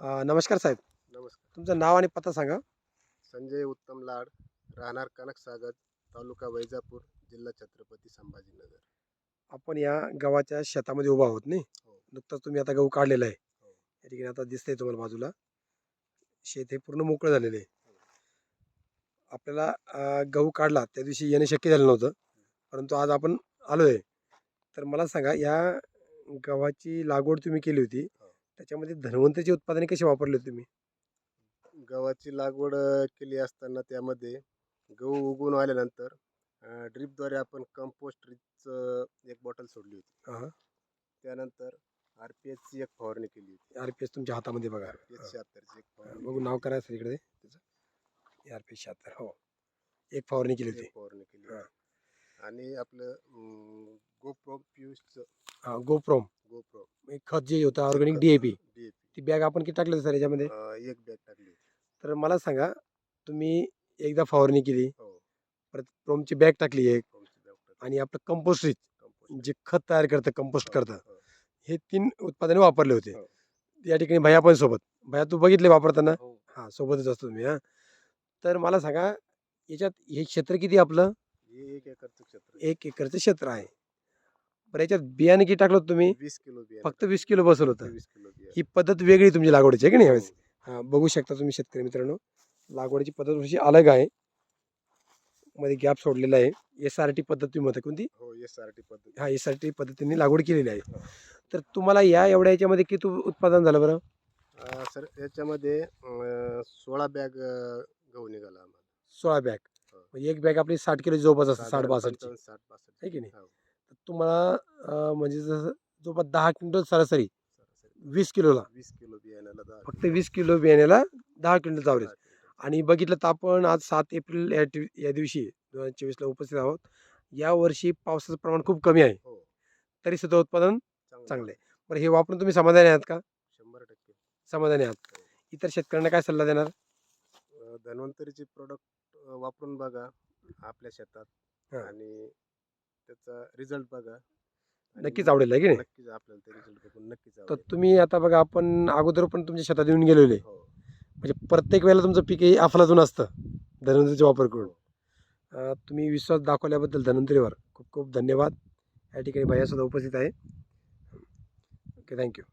अ, नमस्कार साहेब. नमस्कार. तुमचं नाव आणि पत्ता सांगा. संजय उत्तम लाड राहणार कनकसागर तालुका वैजापूर जिल्हा छत्रपती संभाजीनगर. आपण या गव्हाच्या शेतामध्ये उभा आहोत नाही? हो. नुकताच तुम्ही आता गहू काढलेला आहे. हो. या ठिकाणी आता दिसतंय तुम्हाला बाजूला. शेत हे पूर्ण मोकळं झालेलं आहे. आपल्याला अ, गहू काढला त्या दिवशी येणं शक्य झालं नव्हतं. परंतु आज आपण आलो आहे तर मला सांगा या गव्हाची लागवड तुम्ही केली होती. हो. त्याच्यामध्ये धन्वंतरीचे उत्पादने कसे वापरले होते तुम्ही? गव्हाची लागवड अ, केली असताना त्यामध्ये गहू उगवून आल्यानंतर ड्रीपद्वारे आपण कंपोस्ट ड्रीपचं एक बॉटल सोडली होती. त्यानंतर आर पी एचची एक फवारणी केली होती. आर पी एस तुमच्या हातामध्ये बघा. आर पी एच शहात्तरची एक फवारणी बघू नाव करायचं इकडे त्याचं. आर पी शहात्तर हो. एक फवारणी केली होती. एक फवारणी केली हां. होती. आणि आपलं गोप्रो पियुषचं हां गोप्रोम. गोप्रो एक खत जे होतं organic D A P D ती बॅग आपण किती टाकली होती सर याच्यामध्ये? एक बॅग टाकली होती. तर मला सांगा तुम्ही एकदा फवारणी केली हो. परत प्रोमची बॅग टाकली एक फॉर्मची बॅग टाकली. आणि आपलं कंपोस्ट कंपोस्ट जे खत तयार करतं कंपोस्ट करतं हो. हे तीन उत्पादने वापरले होते. हो. या ठिकाणी भैया पण सोबत. भैया तू बघितले वापरताना? हो. हां सोबतच असतो तुम्ही हां. तर मला सांगा याच्यात हे क्षेत्र किती आपलं? हे एक एकरचं क्षेत्र आहे. एक एकरचं क्षेत्र आहे. बरं याच्यात बियाणे किती टाकलं होतं तुम्ही? वीस किलो बियाणे. फक्त वीस किलो बसवलं होतं. वीस किलो बियाणे. ही पद्धत वेगळी तुमची लागवडीची आहे की नाही यावेळेस? हो. हां बघू शकता तुम्ही शेतकरी मित्रांनो. लागवडीची पद्धत थोडीशी अलग आहे. मध्ये गॅप सोडलेला आहे. एस आर टी पद्धत तुम्ही म्हणता कोणती? हो एस आर टी पद्धती. हा एस आर टी पद्धतीने लागवड केलेली आहे. हो. तर तुम्हाला या एवढ्या याच्यामध्ये किती उत्पादन झालं बरं? अं, सर याच्यामध्ये अं, सोळा बॅग अं, गहू निघाला आम्हाला. सोळा बॅग. हो. एक बॅग आपली साठ किलो जवळपास असते साठ साधारण बासष्टची. पंचावन्न, साठ बासष्ट आहे की नाही? हो, तुम्हाला म्हणजे जसं जवळपास दहा क्विंटल सरासरी. वीस किलोला. वीस किलो बियाण्याला दहा फक्त. वीस किलो बियाण्याला दहा क्विंटल. किलो. आणि बघितलं तर आपण आज सात एप्रिल या या दिवशी दोन हजार चोवीसला उपस्थित आहोत. या वर्षी पावसाचं प्रमाण खूप कमी आहे. हो. तरी सुद्धा उत्पादन चांगलं आहे. बरं हे वापरून तुम्ही समाधानी आहात का? शंभर टक्के. समाधानी आहात. इतर शेतकऱ्यांना काय सल्ला देणार? धन्वंतरीचे प्रोडक्ट वापरून बघा आपल्या शेतात. हा. आणि त्याचा रिझल्ट बघा. आणि नक्कीच आवडेल आहे की नाही? नक्कीच आपल्याला ते रिझल्ट बघून नक्कीच तर आवडेल. तुम्ही आता बघा आपण अगोदर पण तुमच्या शेतात येऊन गेलेले हो. म्हणजे प्रत्येक वेळेला तुमचं पीक हे अफलातून असतं धन्वंतरीचा वापर करून. हो. अं, तुम्ही विश्वास दाखवल्याबद्दल धन्वंतरीवर खूप खूप धन्यवाद. या ठिकाणी भैयासुद्धा उपस्थित आहे. Okay thank you